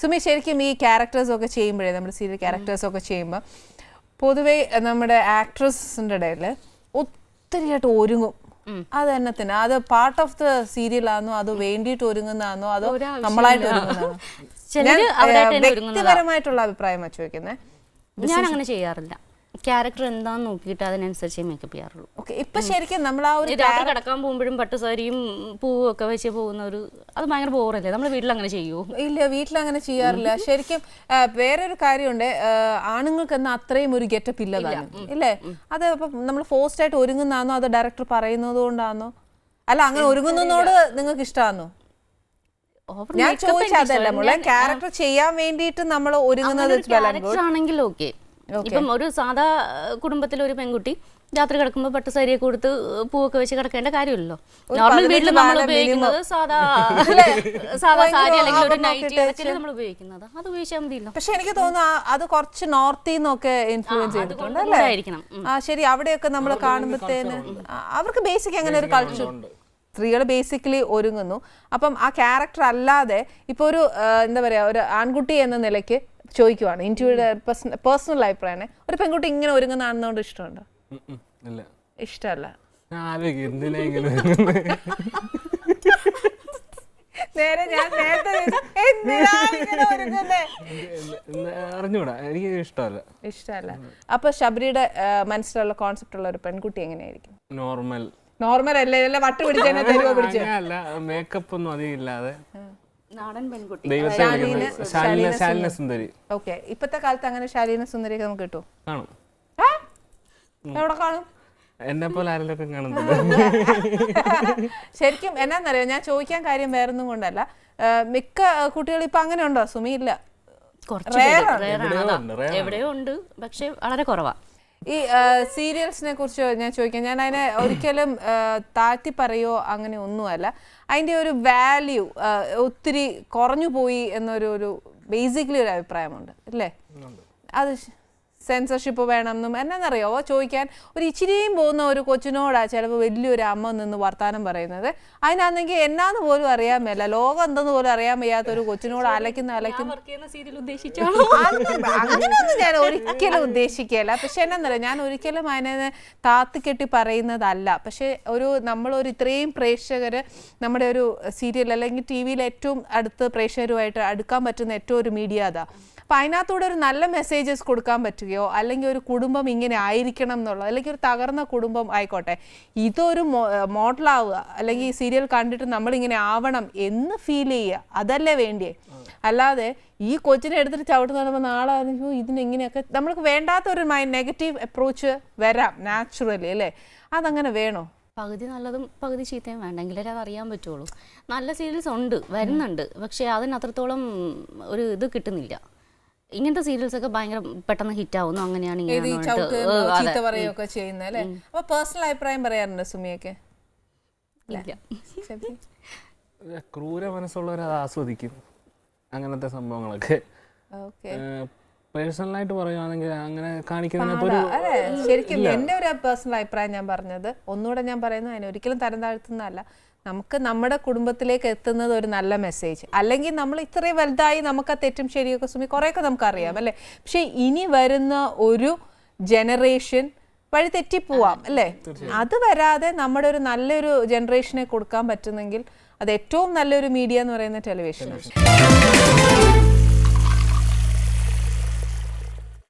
സുമി ശരിക്കും ഈ ക്യാരക്ടേഴ്സ് ഒക്കെ ചെയ്യുമ്പോഴേ നമ്മുടെ സീരിയൽ ക്യാരക്ടേഴ്സ് ഒക്കെ ചെയ്യുമ്പോൾ പൊതുവേ നമ്മുടെ ആക്ട്രസിന്റെ ഇടയിൽ ഒത്തിരിയായിട്ട് ഒരുങ്ങും. അത് തന്നെ തന്നെ. അത് പാർട്ട് ഓഫ് ദ സീരിയൽ ആണോ അത് വേണ്ടിയിട്ട് ഒരുങ്ങുന്നതാണോ അതോ നമ്മളായിട്ട് ഒരുങ്ങുന്നതാണോ. വ്യക്തിപരമായിട്ടുള്ള അഭിപ്രായം വെച്ച് ചോദിക്കുന്നത് ഞാൻ അങ്ങനെ ചെയ്യാറില്ല. ക്യാരക്ടർ എന്താന്ന് നോക്കിയിട്ട് അതിനനുസരിച്ച് മേക്കപ്പ് ചെയ്യാറുള്ളൂ. ഓക്കെ ഇപ്പൊ ശരിക്കും നമ്മൾ ആ ഒരു രാത്രി കിടക്കാൻ പോകുമ്പോഴും പട്ടുസാരിയും പൂവും ഒക്കെ വെച്ച് പോകുന്ന ഒരു അത് ഭയങ്കര ബോറല്ലേ? നമ്മൾ വീട്ടിൽ അങ്ങനെ ചെയ്യുമോ ഇല്ല വീട്ടിൽ അങ്ങനെ ചെയ്യാറില്ല. ശരിക്കും വേറൊരു കാര്യമുണ്ട്. ആണുങ്ങൾക്ക് എന്നാ അത്രയും ഒരു ഗെറ്റപ്പ് ഇല്ലതാണ് ഇല്ലേ. അത് ഇപ്പൊ നമ്മൾ ഫോസ്റ്റ് ആയിട്ട് ഒരുങ്ങുന്നാന്നോ അത് ഡയറക്ടർ പറയുന്നത് കൊണ്ടാണോ അല്ല അങ്ങനെ ഒരുങ്ങുന്നതിനോട് നിങ്ങൾക്ക് ഇഷ്ടമാണോ ഞാൻ makeup ചോദിച്ച എനിക്ക് അതല്ല ഇഷ്ടമല്ല. മോളെ ഞാൻ- ക്യാരക്ടർ ചെയ്യാൻ വേണ്ടിയിട്ട് നമ്മൾ ഒരുങ്ങുന്നത് ആണെങ്കിൽ ഓക്കെ ഇപ്പം ഒരു സാധാ കുടുംബത്തിലെ ഒരു പെൺകുട്ടി രാത്രി കിടക്കുമ്പോൾ പട്ടുസാരിയൊക്കെ കൊടുത്ത് പൂവൊക്കെ വെച്ച് കിടക്കേണ്ട കാര്യമില്ലല്ലോ. നോർമൽ വീട്ടിൽ നമ്മൾ ഉപയോഗിക്കുന്നത് സാധാ സാധാ സാരി അല്ലെങ്കിൽ ഒരു നൈറ്റ് നമ്മൾ ഉപയോഗിക്കുന്നത്. അത് ഉപയോഗിച്ചാൽ മതിയല്ലോ. പക്ഷെ എനിക്ക് തോന്നുന്നു അത് കുറച്ച് നോർത്തിൽ നിന്നൊക്കെ ഇൻഫ്ലുവൻസ് ചെയ്തിട്ടുണ്ട് അല്ലേ? ആ ശരി അവിടെയൊക്കെ നമ്മൾ കാണുമ്പോഴത്തേന് അവർക്ക് ബേസിക് അങ്ങനെ ഒരു കൾച്ചർ സ്ത്രീകൾ ബേസിക്കലി ഒരുങ്ങുന്നു. അപ്പം ആ ക്യാരക്ടർ അല്ലാതെ ഇപ്പോൾ ഒരു എന്താ പറയുക ഒരു ആൺകുട്ടി എന്ന നിലയ്ക്ക് ചോദിക്കുവാണ്. ഇന്ത്യയുടെ പേഴ്സണൽ അഭിപ്രായമാണ്. ഒരു പെൺകുട്ടി ഇങ്ങനെ ഒരുങ്ങുന്നതാണെന്നോണ്ട് ഇഷ്ടമുണ്ടോ? ഇഷ്ടമല്ല. നേരെ ഞാൻ അറിഞ്ഞൂടാ എനിക്ക് ഇഷ്ടമല്ല. ഇഷ്ടമല്ല. അപ്പൊ ശബരിയുടെ മനസ്സിലുള്ള കോൺസെപ്റ്റ് ഉള്ള ഒരു പെൺകുട്ടി എങ്ങനെയായിരിക്കും? നോർമൽ നോർമൽ അല്ലേ? വട്ട് പിടിച്ച്? മേക്കപ്പ് ഒന്നും അധികം ഇല്ലാതെ. നാടൻ പെൺകുട്ടി. ദൈവത്തെ വിളിക്കുന്നത് ശാലിന ശാലിന സുന്ദരി. ഓക്കെ. ഇപ്പത്തെ കാലത്ത് അങ്ങനെ ശാലീന സുന്ദരിയൊക്കെ നമുക്ക് കിട്ടും കാണും. എവിടെ കാണും? എന്നെ പോലെ ആരെങ്കിലും കാണുന്നുണ്ട്. ശരിക്കും എന്നാന്നറിയോ? ഞാൻ ചോദിക്കാൻ കാര്യം വേറൊന്നും കൊണ്ടല്ല. ആ, മിക്ക കുട്ടികൾ ഇപ്പൊ അങ്ങനെ ഉണ്ടോ? സുമി ഇല്ല കുറച്ച് പേര് Rare ആണ്. rare ആണ് എവിടെയോ അതാ. ഉണ്ട്, rare എവിടെയോ ഉണ്ട്. പക്ഷെ വളരെ കുറവാ. ഈ സീരിയൽസിനെ കുറിച്ച് ഞാൻ ചോദിക്കാം. ഞാൻ അതിനെ ഒരിക്കലും താഴ്ത്തി പറയോ അങ്ങനെ ഒന്നുമല്ല. അതിന്റെ ഒരു വാല്യൂ ഒത്തിരി കുറഞ്ഞു പോയി എന്നൊരു ഒരു ബേസിക്കലി ഒരു അഭിപ്രായമുണ്ട്. അല്ലേ? അത് സെൻസർഷിപ്പ് വേണമെന്നും എന്നാന്നറിയോ? ചോദിക്കാൻ ഒരു ഇച്ചിരിയും പോകുന്ന ഒരു കൊച്ചിനോടാ ചിലപ്പോൾ വലിയൊരു അമ്മ നിന്ന് വർത്താനം പറയുന്നത്. അതിനാണെങ്കിൽ എന്നാന്ന് പോലും അറിയാൻ മേല. ലോകം എന്തെന്ന് പോലും അറിയാൻ വയ്യാത്ത ഒരു കൊച്ചിനോട് അലക്കുന്ന അലക്കുന്ന ഞാൻ ഒരിക്കലും ഉദ്ദേശിക്കുകയല്ല. പക്ഷെ എന്നാ ഞാൻ ഒരിക്കലും അതിനെ താത്തിക്കെട്ടി പറയുന്നതല്ല. പക്ഷെ ഒരു നമ്മളൊരു ഇത്രയും പ്രേക്ഷകർ നമ്മുടെ ഒരു സീരിയൽ അല്ലെങ്കിൽ ടി വിയിൽ ഏറ്റവും അടുത്ത് പ്രേക്ഷകരുമായിട്ട് അടുക്കാൻ പറ്റുന്ന ഏറ്റവും ഒരു മീഡിയ അതാ. അപ്പം അതിനകത്തൂടെ ഒരു നല്ല മെസ്സേജസ് കൊടുക്കാൻ പറ്റുകയോ അല്ലെങ്കിൽ ഒരു കുടുംബം ഇങ്ങനെ ആയിരിക്കണം എന്നുള്ളത് അല്ലെങ്കിൽ ഒരു തകർന്ന കുടുംബം ആയിക്കോട്ടെ ഇതൊരു മോഡലാവുക. അല്ലെങ്കിൽ ഈ സീരിയൽ കണ്ടിട്ട് നമ്മളിങ്ങനെ ആവണം എന്ന് ഫീൽ ചെയ്യുക. അതല്ലേ വേണ്ടിയേ? അല്ലാതെ ഈ കൊച്ചിനെ എടുത്തിട്ട് ചവിട്ട് നടക്കുമ്പോൾ നാളെ ആണെങ്കിൽ ഇതിനെങ്ങനെയൊക്കെ? നമ്മൾക്ക് വേണ്ടാത്ത ഒരു മൈൻഡ് നെഗറ്റീവ് അപ്രോച്ച് വരാം നാച്ചുറലി അല്ലേ? അതങ്ങനെ വേണോ? പകുതി നല്ലതും പകുതി ചീത്തയും വേണ്ടെങ്കിലേ അത് അറിയാൻ പറ്റുള്ളൂ. നല്ല സീരിയൽസ് ഉണ്ട് വരുന്നുണ്ട്. പക്ഷേ അതിനത്രത്തോളം ഒരു ഇത് കിട്ടുന്നില്ല. ഇങ്ങനത്തെ സീരിയൽസ് ഒക്കെ ഭയങ്കര പെട്ടെന്ന് ഹിറ്റ് ആവുന്നു. അങ്ങനെയാണ് ചെയ്യുന്നത് അല്ലേ? അപ്പൊ പേഴ്സണൽ അഭിപ്രായം പറയാറുണ്ട് സുമിയൊക്കെ? ഇല്ല. ക്രൂര മനസ്സുള്ളവർ അത് ആസ്വദിക്കും. അങ്ങനത്തെ സംഭവങ്ങളൊക്കെ. പേഴ്സണലായിട്ട് പറയുവാണെങ്കിൽ അങ്ങനെ കാണിക്കുന്ന ശരിക്കും എന്റെ ഒരു പേഴ്സണൽ അഭിപ്രായം ഞാൻ പറഞ്ഞത് ഒന്നുകൂടെ ഞാൻ പറയുന്നത് അതിനെ ഒരിക്കലും തരം താഴ്ത്തുന്നതല്ല. നമുക്ക് നമ്മുടെ കുടുംബത്തിലേക്ക് എത്തുന്നത് ഒരു നല്ല മെസ്സേജ് അല്ലെങ്കിൽ നമ്മൾ ഇത്രയും വലുതായി നമുക്ക് ആ തെറ്റും ശരിയൊക്കെ സുമി കുറേയൊക്കെ നമുക്കറിയാം അല്ലേ? പക്ഷേ ഇനി വരുന്ന ഒരു ജനറേഷൻ വഴി തെറ്റിപ്പോവാം അല്ലേ? അത് വരാതെ നമ്മുടെ ഒരു നല്ലൊരു ജനറേഷനെ കൊടുക്കാൻ പറ്റുന്നെങ്കിൽ അത് ഏറ്റവും നല്ലൊരു മീഡിയ എന്ന് പറയുന്ന ടെലിവിഷനാണ്.